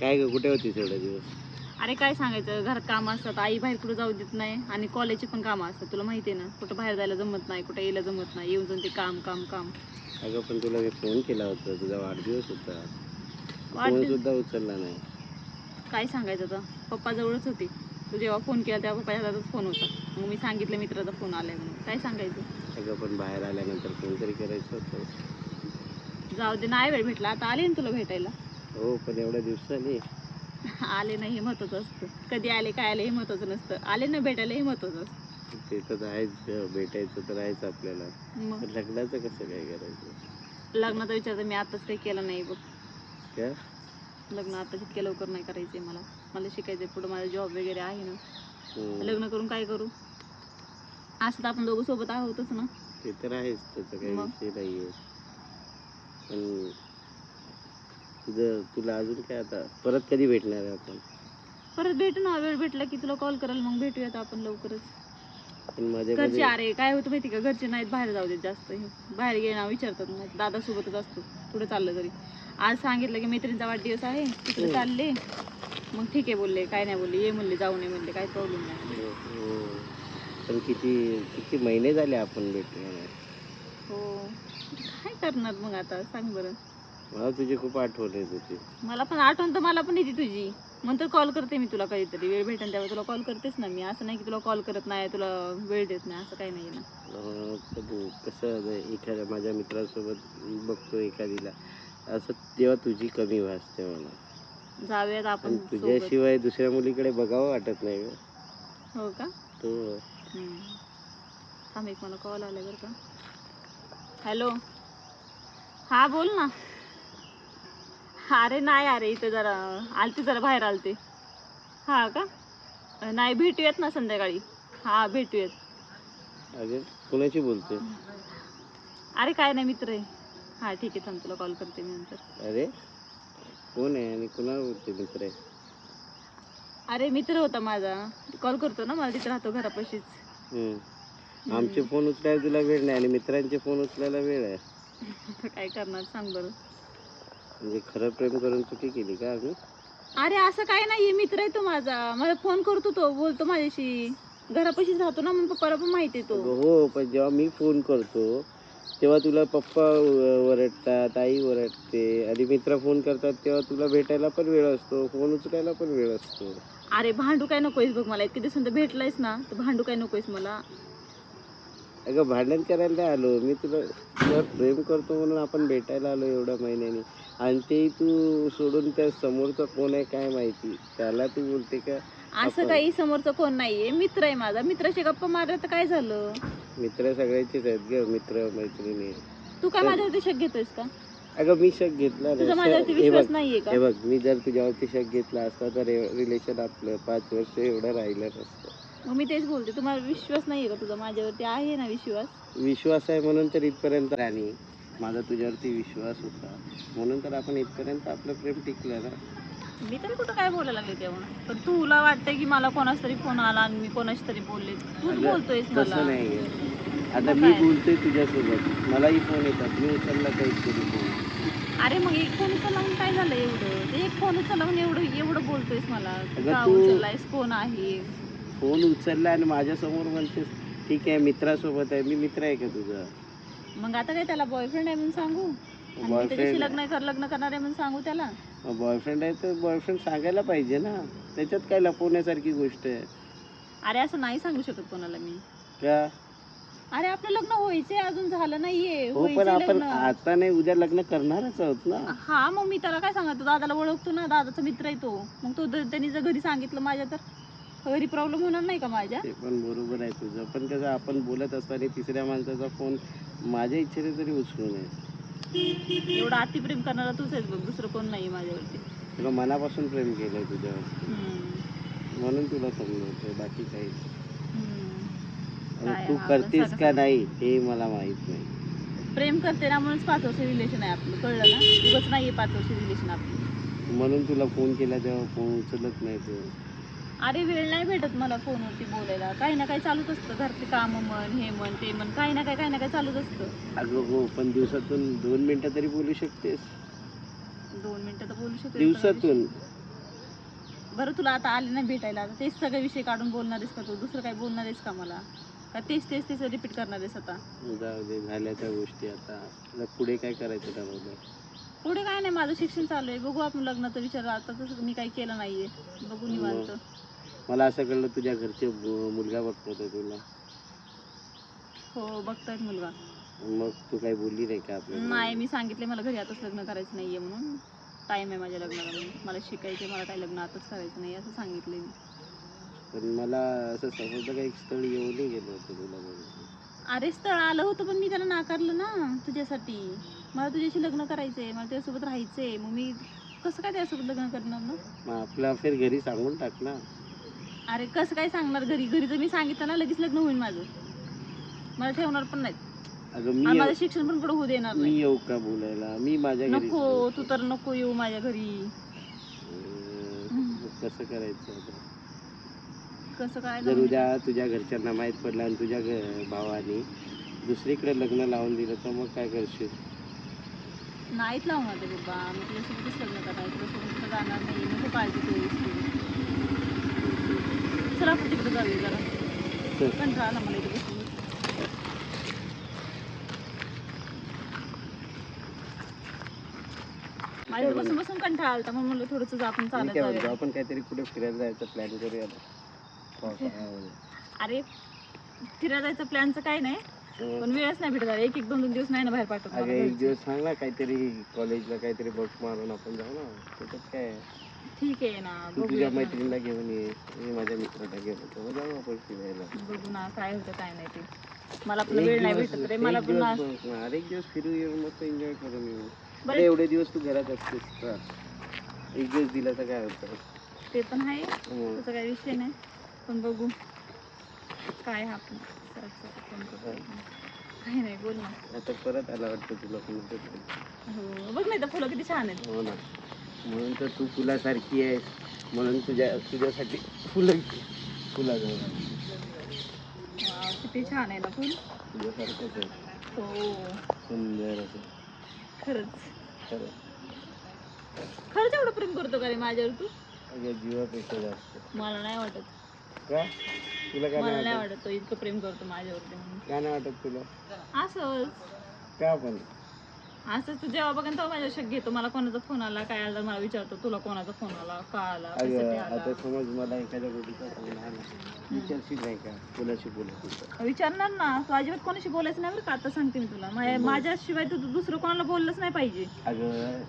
काय ग कुठे होतीस एवढे दिवस? अरे काय सांगायचं घरात कामं असतात आई बाहेर कुठं जाऊ देत नाही आणि कॉलेजची पण कामं असतात तुला माहिती आहे ना कुठं बाहेर जायला जमत नाही कुठं यायला जमत नाही येऊन जाऊन ते काम काम काम. अगं पण तुला मी फोन केला होता तुझा वाढदिवस होता. फोन वाढदिवस? सुद्धा उचलला नाही. काय सांगायचं आता? पप्पा जवळच होते. तू जेव्हा फोन केला तेव्हा पप्पाच्या हातातच फोन होता. मग मी सांगितलं मित्राचा फोन आलाय म्हणून. काय सांगायचं? अगं पण बाहेर आल्यानंतर फोन तरी करायचं होतं. जाऊ दे नाही वेळ भेटला. आता आले ना तुला भेटायला? हो पण एवढ्या दिवसांनी. आले नाही हे महत्वाचं असतं. कधी आले काय आले हे महत्वाचं नसतं. आले ना भेटायला हे महत्वाचं असतं. ते तर आहेच भेटायचं तर आहेच आपल्याला. मग? पण लग्नाचं कसं काय करायचं? लग्नाचा विचार तर मी आताच काही केला नाही बघ. काय लग्न आता इतक्या लवकर नाही करायचंय मला. मला शिकायचंय पुढं माझा जॉब वगैरे आहे ना. हम्म. लग्न करून काय करू? असं तर आपण दोघं सोबत आहोतच ना. ते तर आहेच त्याचा काही मग? विषय नाहीये. पण तुझं तुला अजून काय आता? परत कधी भेटणार आहे आपण? परत भेटू ना वेळ भेटला की तुला कॉल कराल मग भेटूयात आपण लवकरच. पण मध्ये घरचे मध्ये अरे काय होतं माहिती का? घरचे नाहीत बाहेर जाऊ देत जास्त. हे बाहेर गेले विचारतात नाही दादा सोबतच असतो पुढे चाललं तरी. आज सांगितलं की मैत्रिणीचा वाढदिवस आहे तिकडे हम्म. चालले. मग ठीक आहे बोलले काय नाही बोलले ये म्हणले जाऊ नये म्हणले काय प्रॉब्लेम नाही. हो. पण किती किती महिने झाले आपण भेटणार हो. काय करणार मग आता? सांग बरं. मला तुझी खूप आठवण येत होती. मला पण आठवण तर मला पण येते तुझी. नंतर कॉल करते मी तुला कधीतरी. वेळ भेटेल तेव्हा तुला कॉल करतेच ना मी. असं नाही की तुला कॉल करत नाही तुला वेळ देत नाही. असं काही नाही ना. अं, कसं आहे, एखाद्या माझ्या मित्रासोबत बघतो एखादीला. असं तेव्हा तुझी कमी भासते मला. जाऊयात आणि आपण सोबत. तुझ्याशिवाय दुसऱ्या मुलीकडे बघावं वाटत नाही ग. हो का? तो हम्म. थांब एक मला कॉल आला बरं का. हॅलो हा बोल ना. अरे नाही अरे इथं जरा आलते जरा बाहेर आलते. हा का? नाही भेटूयात ना संध्याकाळी. हा भेटूयात अगं कोणाशी बोलते अरे काय नाही मित्र आहे. हा ठीक आहे थांब तुला कॉल करते मी नंतर. अरे कोण आहे आणि कुणाला बोलते मित्र आहे? अरे मित्र होता माझा. कॉल करतो ना मला तिथे राहतो घरापाशीच. आमचे फोन उचलायला तुला वेळ नाही आणि मित्रांचे फोन उचलायला वेळ आहे. काय करणार सांग बरं. म्हणजे खरं प्रेम करून चुकी केली का आम्ही? अरे असं काय नाही मित्र आहे तो माझा. मला फोन करतो तो बोलतो माझ्याशी. घरापाशीच राहतो ना मग पप्पाला पण माहिती आहे तो. हो पण जेव्हा मी फोन करतो तेव्हा तुला पप्पा ओरडतात आई ओरडते. आणि मित्र फोन करतात तेव्हा तुला भेटायला पण वेळ असतो फोन उचलायला पण वेळ असतो. अरे भांडू काय नकोयस बघ मला. इतके दिवसांत भेटलायस ना तर भांडू काय नकोयस मला. अगं भांडण करायला नाही आलो. मी तुला तुला प्रेम करतो म्हणून आपण भेटायला आलो एवढ्या महिन्यानी. आणि ते तू सोडून त्या समोरचा कोण आहे काय माहिती? त्याला तू बोलते का? असं काही समोरचं कोण नाहीये. मित्र आहे माझा. मित्राशी गप्पा मारला तर काय झालं? मित्र सगळ्यांचेच आहेत ग. मित्र मैत्रिणी. तू काय माझ्यावरती शक घेतोयस का? अगं मी शक घेतला तुझा नाही हे बघ. विश्वास नाहीये का? हे बघ. मी जर तुझ्यावरती शक घेतला असता तर रिलेशन आपलं पाच वर्ष एवढं राहिलं नसतं. मग मी तेच बोलते तुम्हाला विश्वास नाहीये का तुझा? माझ्यावरती आहे ना विश्वास? विश्वास आहे म्हणून तर इथपर्यंत आणि माझा तुझ्यावरती विश्वास होता. म्हणून तर आपण इथपर्यंत आपलं प्रेम टिकलं ना. मी तर कुठं काय बोलायला लागले तेव्हा? पण तुला वाटतंय की मला कोणाच तरी फोन आला आणि मी कोणाशी तरी बोलले? तूच अगं, बोलतोयस तसं मला. नाही आता मग मी काय? बोलतोय तुझ्यासोबत. मलाही फोन येतात. मी उचलला काही तरी फोन. अरे मग एक फोन उचलवून काय झालं एवढं? ते एक फोन उचलवून एवढं एवढं बोलतोयस मला. अगं का तू- उचललायस? कोण आहे? फोन उचलला आणि माझ्यासमोर म्हणतेस ठीक आहे मित्रासोबत आहे. मी मित्र आहे का तुझा? मग आता काय त्याला बॉयफ्रेंड आहे म्हणून सांगू? आणि मी त्याच्याशी बॉयफ्रेंड लग्न कर लग्न करणार आहे म्हणून सांगू त्याला? बॉयफ्रेंड आहे तर बॉयफ्रेंड सांगायला पाहिजे ना. त्याच्यात काय लपवण्यासारखी गोष्ट आहे. अरे असं नाही सांगू शकत कोणाला मी. का? अरे आपलं लग्न व्हायचंय अजून झालं नाहीये. हो पण व्हायचंय आपण लग्न. आता नाही उद्या लग्न करणारच आहोत ना. हा मग मी त्याला काय सांगतो दादाला ओळखतो ना दादाचा मित्र आहे तो. मग तो जर- त्यांनी जर घरी सांगितलं माझ्या तर? घरी प्रॉब्लेम होणार नाही का माझ्या? ते पण बरोबर आहे तुझं. पण कसं आपण बोलत असताना तिसऱ्या माणसाचा फोन माझ्या इच्छेने तरी उचलू नये एवढं अतिप्रेम करणारा तूच आहेस बघ दुसरं कोण नाही माझ्यावरती. तुला मनापासून प्रेम केलंय तुझ्यावर. हम्म. म्हणून तुला समजवतोय बाकी काही हम्म. आणि काय तू करतेस का. नाही हे मला माहीत नाही. प्रेम करते ना म्हणूनच पाच वर्ष रिलेशन आहे आपलं. कळलं ना? उगच नाहीये पाच वर्ष रिलेशन आपलं. म्हणून तुला फोन केला तेव्हा फोन उचलत नाही तू. अरे वेळ नाही भेटत मला फोनवरती बोलायला. काही ना काही चालूच असतं घरचे काम म्हण हे म्हण ते म्हण काही ना काही काही ना काही चालूच असतं. अगं हो पण दिवसातून दोन मिनिटं तरी बोलू शकतेस. दोन मिनिटं तर बोलू शकते. दिवसातून? बरं तुला आता आले ना भेटायला आता तेच सगळे विषय काढून बोलणार आहेस का तू? दुसरं काही बोलणार आहेस का मला? का तेच तेच तेच रिपीट करणार आहेस आता? जाऊ दे झाल्या त्या गोष्टी आता. आता पुढे काय करायचं ठरवलं पुढे काय नाही माझं शिक्षण चालू आहे. बघू आपण लग्नाचा विचार आता तसं मी काही केलं नाहीये. बघू निवांत. मला असं कळलं तुझ्या घरचे ब- मुलगा बघत होते तुला. हो बघतायत मुलगा. मग तू काही बोलली नाही का आपल्याला नाही मी सांगितले मला घरी आताच लग्न करायचं नाहीये म्हणून. टाइम आहे माझ्या लग्नाला म्हणून मला शिकायचे मला काही लग्न आताच करायचं नाही असं सांगितले मी. पण मला असं समजलं का एक स्थळ येऊनही गेलं होतं तुला बघायला. अरे स्थळ आलं होतं पण मी त्याला नाकारलं ना तुझ्यासाठी. मला तुझ्याशी लग्न करायचंय मला त्यासोबत राहायचंय. मग मी कसं काय त्यासोबत लग्न करणार ना? मग आपलं अफेअर घरी सांगून टाक ना. अरे कसं काय सांगणार घरी? घरी जर मी सांगितलं ना लगेच लग्न होईल माझं. मला ठेवणार पण नाही अगं आणि मी माझं शिक्षण पण पुढे होऊ देणार मी नाही. येऊ का बोलायला? मी माझ्या घरी नको तू तर नको येऊ माझ्या घरी. अं, कसं करायचं आता? कसं काय जर उद्या तुझ्या घरच्यांना माहीत पडलं आणि तुझ्या घ- भावाने दुसरीकडे लग्न लावून दिलं तर मग काय करशील? नाहीत लावणार ते बाबा. मी तुझ्यासोबतच लग्न करणार तुझ्यासोबत जाणार नाही. नको काळजी करूस तू चला आपण तिकडे जाऊया जरा. कंटाळा आला मला इथे बसून. माझ्या बसून बसून कंटाळा आलता म्हणून म्हणलं थोडंसं आपण चालत जाऊया आपण काहीतरी कुठे फिरायला जायचं प्लॅन करूया. अरे फिरायला जायचं प्लॅनचं काय नाही अं, पण वेळच नाही भेटत. एक एक दोन दोन दिवस नाही ना बाहेर पाठवत एक. दिवस सांग ना काहीतरी कॉलेजला काहीतरी बस मारून आपण जाऊ ना त्याच्यात काय? ठीक आहे ना तू बघूया तुझ्या ना. मैत्रिणीला घेऊन ये मी माझ्या मित्राला घेऊन येतो. मग जाऊ आपण फिरायला. बघू ना काय होतं काय नाही ते. मला पण वेळ नाही भेटत रे मला पण ना-. अरे एक दिवस फिरू येऊ मस्त एन्जॉय करून येऊ बरं. अरे एवढे दिवस तू घरात असतेस का? एक दिवस दिला तर काय होतं? ते पण आहे हं. तसं काही विषय नाही. पण बघू. काय हा आपण फोन करतो. काही नाही बोल ना. आता परत आला वाटतं तुला तरी. हो बघ नाही तर फुलं किती छान आहेत. हो ना. म्हणून तर तू फुलासारखी आहेस. म्हणून तुझ्या तुझ्यासाठी फुलं फुलाजवळ. वाव, किती छान आहे ना फुल. तुझ्यासारखंच आहे. हो. सुंदर असं. खरंच. खरं. खरंच एवढं प्रेम करतो का रे माझ्यावर तू? अगं जीवापेक्षा जास्त. मला नाही वाटत. का? तुला काय मला नाही नाही वाटत? तो इतकं प्रेम करतो माझ्यावरती म्हणून. काय नाही वाटत तुला? असंच. का पण. असंच तू जेव्हा बघा तेव्हा माझ्या शक घेतो. मला कोणाचा फोन आला काय आला मला विचारतो तुला कोणाचा फोन आला का आला कशासाठी आला? आता समज मला एखाद्या गोष्टीचा फोन आला विचारशील नाही का? कोणाशी बोलत होतं विचारणार ना. तू अजिबात कोणाशी बोलायचं नाही बरं का? आता सांगते मी तुला. माझ्या- माझ्याशिवाय तू तू दुसरं कोणाला बोललंच नाही पाहिजे. अगं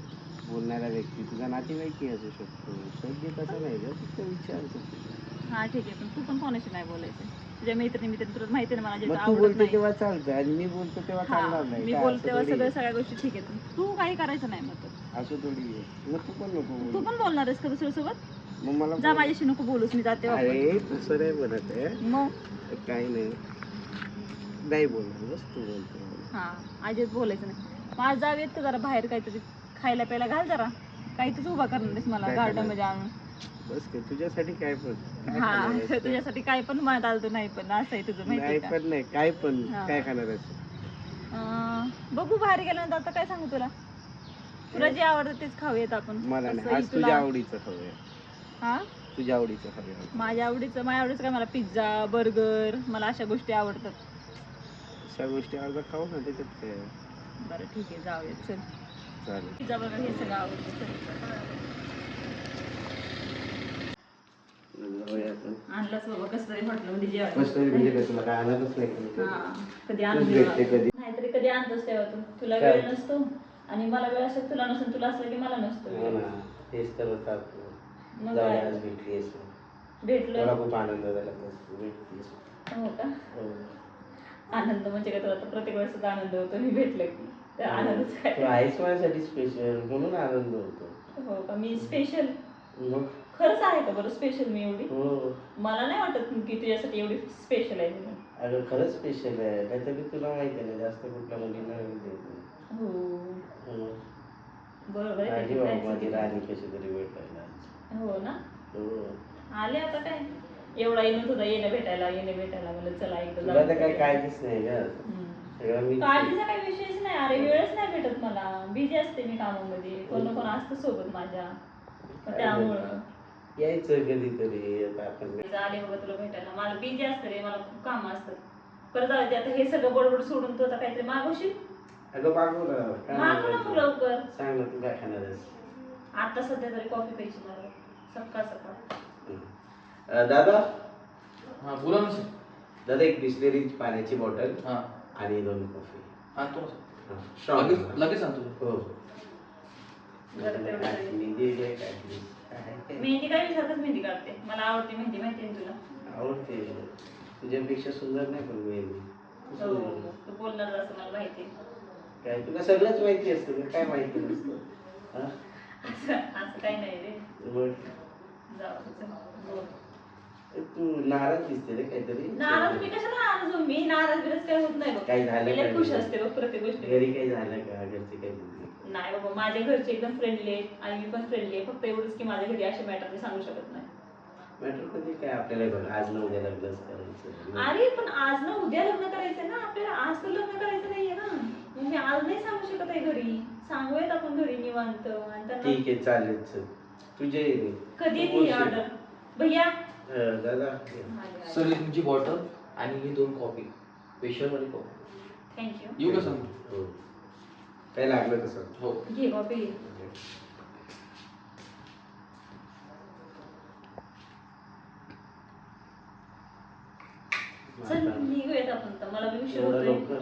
बोलणारा व्यक्ती तुझा नातेवाईकही असू शकतो. सध्या तसं नाही ग फक्त विचारतो हा ठीक आहे. पण तू पण कोणाशी नाही बोलायचं. तुझ्या मैत्रिणी मित्र तुला माहिती ना मला मग ज्याचं तू आवडत बोलते नाही तेव्हा चालतं आणि मी बोलतो तेव्हा चालणार नाही मी का? बोलते तेव्हा थोडी सगळ्या आहे. सगळ्या गोष्टी ठीक आहेत तू काही करायचं नाही मग तर. असं थोडी आहे मग तू पण नको तू बोलू पण बोलणार आहेस का दुसऱ्यासोबत मग मला जा बोल. माझ्याशी नको बोलूस मी जाते वापस. अरे तसं नाही म्हणत आहे मग काही नाही नाही बोलणार बस तू बोलतो हा अजिबात बोलायचं नाही माझ का जरा बाहेर काहीतरी खायला प्यायला घाल जरा काहीतरीच उभा करणार आहेस मला काय गार्डन करणार? मध्ये आणून बस काय तुझ्यासाठी काय पण. काय हा खाणार आहेस? तुझ्यासाठी काय पण मनात आलं तर नाही पण असं आहे तुझं माहिती नाही का? पण नाही काय पण हा. काय खाणार आहेस अं, बघू बाहेर गेल्यानंतर आता काय सांगू तुला? तुला जे आवडतं तेच खाऊयात आपण. मला नाही तसंही आज तुझ्या आवडीचं खाऊया. हा? तुझ्या आवडीचं खाऊया. माझ्या आवडीचं माझ्या आवडीचं काय? मला पिझ्झा बर्गर मला अशा गोष्टी आवडतात. अशा गोष्टी अर्धा खाऊ ना त्याच्यात काय? बरं ठीक आहे जाऊयात चल. चालेल. पिझ्झा बर्गर हे सगळं आवडतं चल. जाऊया आपण. आणलंच बाबा कसं तरी म्हटलं म्हणजे जेवायला. मस्त म्हणजे काय तुला काय आणतच नाही का? हा, कधी तूच आणून भेटते देवा. कधी? नाहीतरी कधी आणतोस तेव्हा तू. तुला काय? वेळ नसतो आणि मला वेळ असेल तुला नसेल तुला असलं की मला नसतो हो वेळ. ना तेच तर होतं आपलं. मग जाऊ दे, काय? आज भेटलीस भेटलोय. मला खूप आनंद झाला तू भेटलीस हो का? हो. आनंद म्हणजे काय? तुला तर प्रत्येक वेळेस आनंद होतो मी भेटलं की. तर आनंदच तू काय आहेस माझ्यासाठी स्पेशल म्हणून आनंद होतो. हो का? मी स्पेशल मग? खरंच आहे का बरं स्पेशल मी एवढी? हो. मला नाही वाटत की तुझ्यासाठी एवढी स्पेशल आहे म्हणून. अगं खरंच स्पेशल आहे. नाहीतरी तुला माहिती आहे ना जास्त कुठल्या मुलींना वेळ देत नाही. हो. हो. बरोबर आहे बाबा माझी. राणी कशी तरी भेटायला हो ना? हो. आले आता काय? एवढा येणं होता येणं भेटायला येणं भेटायला. म्हणलं चला एकदा तुला जाऊन तर काय येऊया. काळजीच नाही का हम्म. सगळं मी काळजीचा काही विषयच नाही. अरे वेळच नाही भेटत मला. बिझी असते मी कामामध्ये. कोण ना कोण असतं सोबत माझ्या. मग त्यामुळं. यायचं कधीतरी आता आपण आले बघा तुला भेटायला. मला बिझी असतं रे मला खूप कामं असतात परत जाऊ दे आता हे सगळं बडबड सोडून तू आता काहीतरी मागवशील? अगं मागव ना. काय मागव ना मग मागवायचं? लवकर. सांग ना तू काय खाणार आहेस. आता सध्या तरी कॉफी प्यायची मला. सकाळ सकाळ. अं, दादा? हा बोला ना सर. दादा एक बिस्लेरी पाण्याची बॉटल हा. आणि दोन कॉफी आणतो ना सर हा, strong. लगेच लगेच आणतो हो. जरा तेवढं तरी. मेहंदी वगैरे काढली. काय? मेहंदी काय मी सारखंच मेहंदी काढते. मला आवडते मेहंदी माहिती ना तुला? आवडते. तुझ्यापेक्षा सुंदर नाही पण मेहंदी. तू हो सुंदर. तू बोलणार असं मला माहिती काय तुला सगळंच माहिती असतं तुला काय माहिती नसतं? हा? असं असं काही नाही रे. मग? जाऊ दे, चल, बोल. तू नाराज दिसते रे काहीतरी. नाराज मी कशाला नाराज होऊ? मी नाराज बिराज काही होत नाही बघ. काही झालं मी लय? खुश असते बघ प्रत्येक गोष्टी घरी काही झालं का? घरचे काही बोलले? नाही बाबा माझ्या घरचे एकदम फ्रेंडली आहेत आणि मी पण फ्रेंडली आहे. फक्त एवढंच की माझ्या घरी असे मॅटर मी सांगू शकत नाही. मॅटर म्हणजे काय आपल्याला बघ आज न उद्या लग्नच करायचं अरे पण आज ना उद्या लग्न करायचंय ना आपल्याला आज तर लग्न करायचं नाहीये ना. मग मी आज नाही सांगू शकत आहे घरी. सांगूयात आपण घरी निवांत. आणि त्यांना ठीक आहे चालेल चल. तुझे कधी तू ती बोलशील. ऑर्डर भैया? अं, दादा सर ही तुमची बॉटल आणि ही दोन कॉफी स्पेशल वाली कॉफी थँक्यू येऊ का हो. काय लागलं तसं हो. घे कॉफी घे चल निघूयात आपण तर. मला बी उशीर एवढं होतोय. लवकर?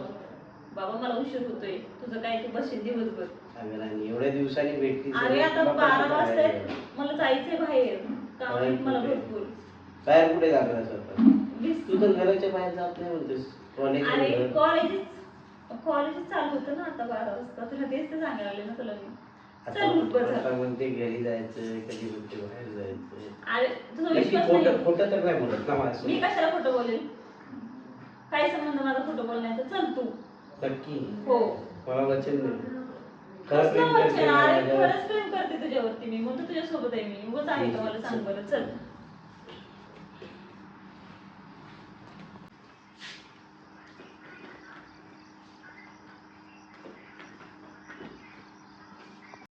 बाबा मला उशीर होतोय. तुझं काय तू बसेल दिवसभर. राणी, एवढ्या दिवसांनी भेटली अरे आता बारा वाजता. मला जायचंय बाहेर. काम मला? भरपूर. बाहेर कुठे जाणार तू तर घराच्या बाहेर जात नाही म्हणतेस. कॉलेज अरे कॉलेज कॉलेज चालू होतं ना आता बारा वाजता. तुला तेच तर सांगायला लागले ना तुला मी. आता. म्हणते घरी जायचं कधी म्हणते बाहेर जायचं? अरे तुझा नक्की विश्वास खोटं नाही खोटं तर नाही बोलत ना मी माझ्यासोबत. कशाला खोटं बोलेल काय संबंध माझा खोटं बोलण्याचा. चल तू. नक्की. हो. मला वचन दे. प्रेम? करते अरे माझ्यावर. खरंच प्रेम करते तुझ्यावरती मी. म्हणतो तुझ्या सोबत आहे मी. उगाच आहे का मला सांग बरं? चल.